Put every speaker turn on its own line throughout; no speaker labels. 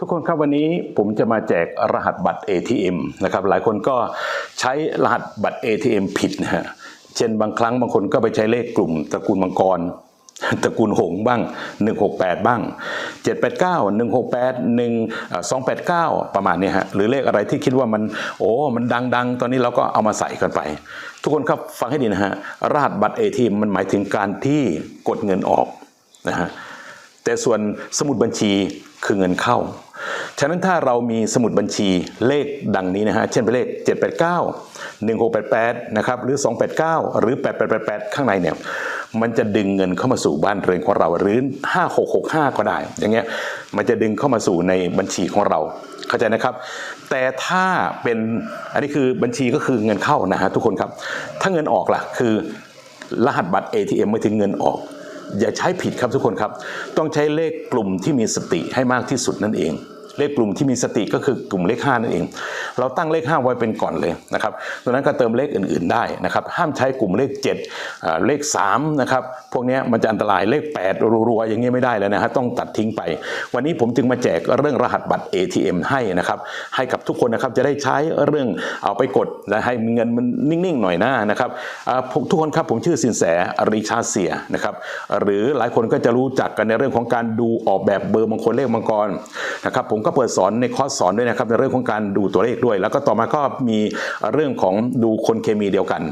ทุกคนครับวันนี้ผมจะมาแจกรหัสบัตร ATM นะครับหลายคนก็ใช้รหัสบัตร ATM ผิดนะฮะเช่นบางครั้งบางคนก็ไปใช้เลขกลุ่มตระกูลมังกรตระกูลหงบ้าง 168 บ้าง 789 168 1 289 ประมาณนี้ฮะหรือเลขอะไรที่คิดว่ามันโอ้มันดัง ๆ ตอนนี้เราก็เอามาใส่กันไป ทุกคนครับฟังให้ดีนะฮะรหัสบัตร ATM มันหมายถึงการที่กดเงินออกนะฮะแต่ส่วนสมุดบัญชีคือเงินเข้า ฉะนั้นถ้าเรามีสมุดบัญชีเลขดังนี้นะฮะ เช่นเป็นเลข 789 1688 นะครับ หรือ 289 หรือ 8888 ข้างในเนี่ย มันจะดึงเงินเข้ามาสู่บ้านเรือนของเรา หรือ 5665 ก็ได้ อย่างเงี้ย มันจะดึงเข้ามาสู่ในบัญชีของเรา เข้าใจนะครับ แต่ถ้าเป็น อันนี้คือบัญชีก็คือเงินเข้านะฮะทุกคนครับ ถ้าเงินออกล่ะ คือรหัสบัตร ATM ไม่ถึงเงินออกอย่าใช้ผิดครับทุกคนครับ ต้องใช้เลขกลุ่มที่มีสติให้มากที่สุดนั่นเอง เลขกลุ่มที่มีสติก็คือกลุ่มเลข5นั่นเอง เราตั้งเลข 5 ไว้เป็นก่อนเลยนะครับตรงนั้นก็เติมเลขอื่น ๆได้นะครับ ห้ามใช้กลุ่มเลข7เลข3นะครับ พวกนี้มันจะอันตรายเลข 8 รัวๆอย่างเงี้ยไม่ได้แล้วนะฮะต้องตัดทิ้งไป วันนี้ผมจึงมาแจกเรื่องรหัสบัตร ATM ให้นะครับ ให้กับทุกคนนะครับจะได้ใช้เรื่องเอาไปกดและให้เงินมันนิ่งๆหน่อยหน้านะครับทุกคนครับผมชื่อสินแสริชาเสียนะครับ หรือหลายคนก็จะรู้จักกันในเรื่องของการดูออกแบบเบอร์มงคลเลขมังกรนะครับผมก็เปิดสอนในคอร์สสอนด้วยนะครับในเรื่องของการดูตัวเลขด้วย แล้วก็ต่อมาก็มีเรื่องของดูคนเคมีเดียวกัน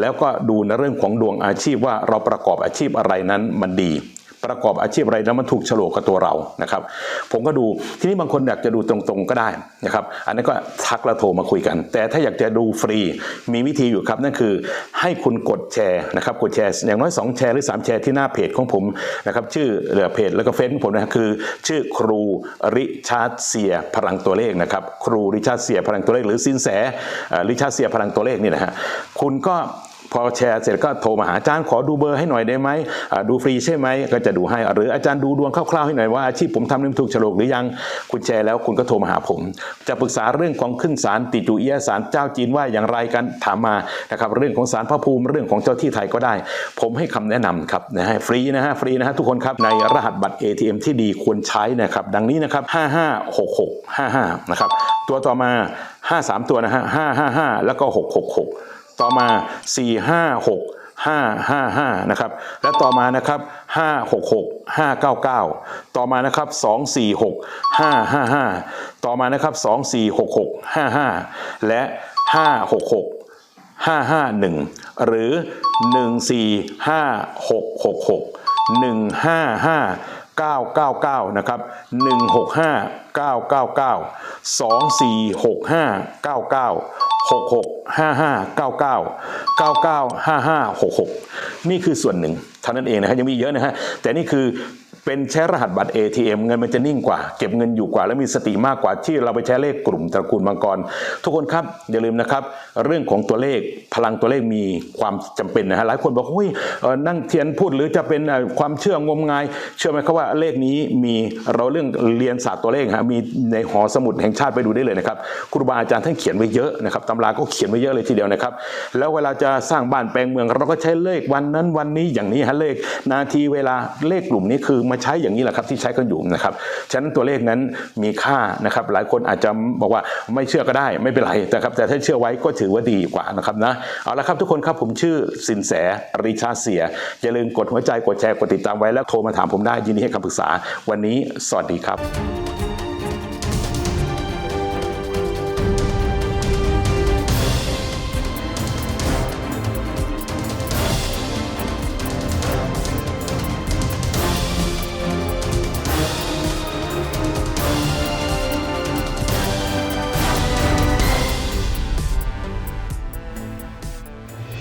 แล้วก็ดูในเรื่องของดวงอาชีพว่าเราประกอบอาชีพอะไรนั้นมันดี ประกอบอาชีพอะไรแล้วมันถูกฉลกกับตัวเรานะครับ ผมก็ดูที่นี้บางคนอยากจะดูตรงๆก็ได้นะครับอันนั้นก็ทักและโทรมาคุยกัน แต่ถ้าอยากจะดูฟรีมีวิธีอยู่ครับนั่นคือให้คุณกดแชร์นะครับกดแชร์อย่างน้อย 2 แชร์หรือ 3 แชร์ที่หน้าเพจของผมนะครับชื่อเหลือเพจแล้วก็เฟซของผมนะครับคือ ชื่อครูริชาร์ดเซียพลังตัวเลขนะครับครูริชาร์ดเซียพลังตัวเลขหรือสินแสริชาร์ดเซียพลังตัวเลขนี่นะฮะคุณก็ พอแชร์เสร็จก็โทรมาหาอาจารย์ขอดูเบอร์ให้หน่อยได้ไหมดูฟรีใช่ไหมก็จะดูให้หรืออาจารย์ดูดวงคร่าวๆให้หน่อยว่าอาชีพผมทำนี่มันถูกโฉลกหรือยัง คุณแชร์แล้วคุณก็โทรมาหาผม จะปรึกษาเรื่องของขึ้นศาลติจูเอียศาลเจ้าจีนว่าอย่างไรกันถามมานะครับเรื่องของศาลพระภูมิเรื่องของเจ้าที่ไทยก็ได้ ผมให้คำแนะนำครับนะฮะฟรีนะฮะฟรีนะฮะทุกคนครับในรหัสบัตร ATM ที่ดีควรใช้นะครับดังนี้นะครับ 556655 นะครับตัวต่อมา 53 ตัวนะฮะ555 แล้วก็ 666 ต่อมา 4 5 6 5 5 5 นะครับ และต่อมานะครับ 5 6 6 5 9 9 ต่อมานะครับ 2 4 6 5 5 5 ต่อมานะครับ 2 4 6 6 5 5 และ 5 6 6 551 หรือ 145666 155 999 นะครับ 165 999 2465 99 66 55 99 99 55 66 นี่คือส่วนหนึ่งเท่านั้นเองนะฮะยังมีเยอะนะฮะแต่นี่คือ เป็นใช้รหัสบัตร ATM เงินมันจะนิ่งกว่า เก็บเงินอยู่กว่า และมีสติมากกว่าที่เราไปใช้เลขกลุ่มตระกูลมังกร ทุกคนครับอย่าลืมนะครับ เรื่องของตัวเลขพลังตัวเลขมีความจำเป็นนะฮะหลายคนบอกเฮ้ยนั่งเทียนพูดหรือจะเป็นความเชื่องมงาย เชื่อไหมครับว่าเลขนี้มีเราเรื่องเรียนศาสตร์ตัวเลขฮะมีในหอสมุดแห่งชาติไปดูได้เลยนะครับครูบาอาจารย์ท่านเขียนไว้เยอะนะครับตำราก็เขียนไว้เยอะเลยทีเดียวนะครับ แล้วเวลาจะสร้างบ้านแปลงเมือง เราก็ใช้เลขวันนั้นวันนี้อย่างนี้ฮะเลขนาทีเวลาเลขกลุ่มนี้คือมาใช้อย่างนี้แหละครับที่ใช้กันอยู่นะครับฉะนั้นตัวเลขนั้นมีค่านะครับหลายคนอาจจะบอกว่าไม่เชื่อก็ได้ไม่เป็นไรนะครับแต่ถ้าเชื่อไว้ก็ถือว่าดีกว่านะครับนะเอาละครับทุกคนครับผมชื่อสินแสริชาเสียอย่าลืมกดหัวใจกดแชร์กดติดตามไว้แล้วโทรมาถามผมได้ยินดีให้คำปรึกษาวันนี้สวัสดีครับ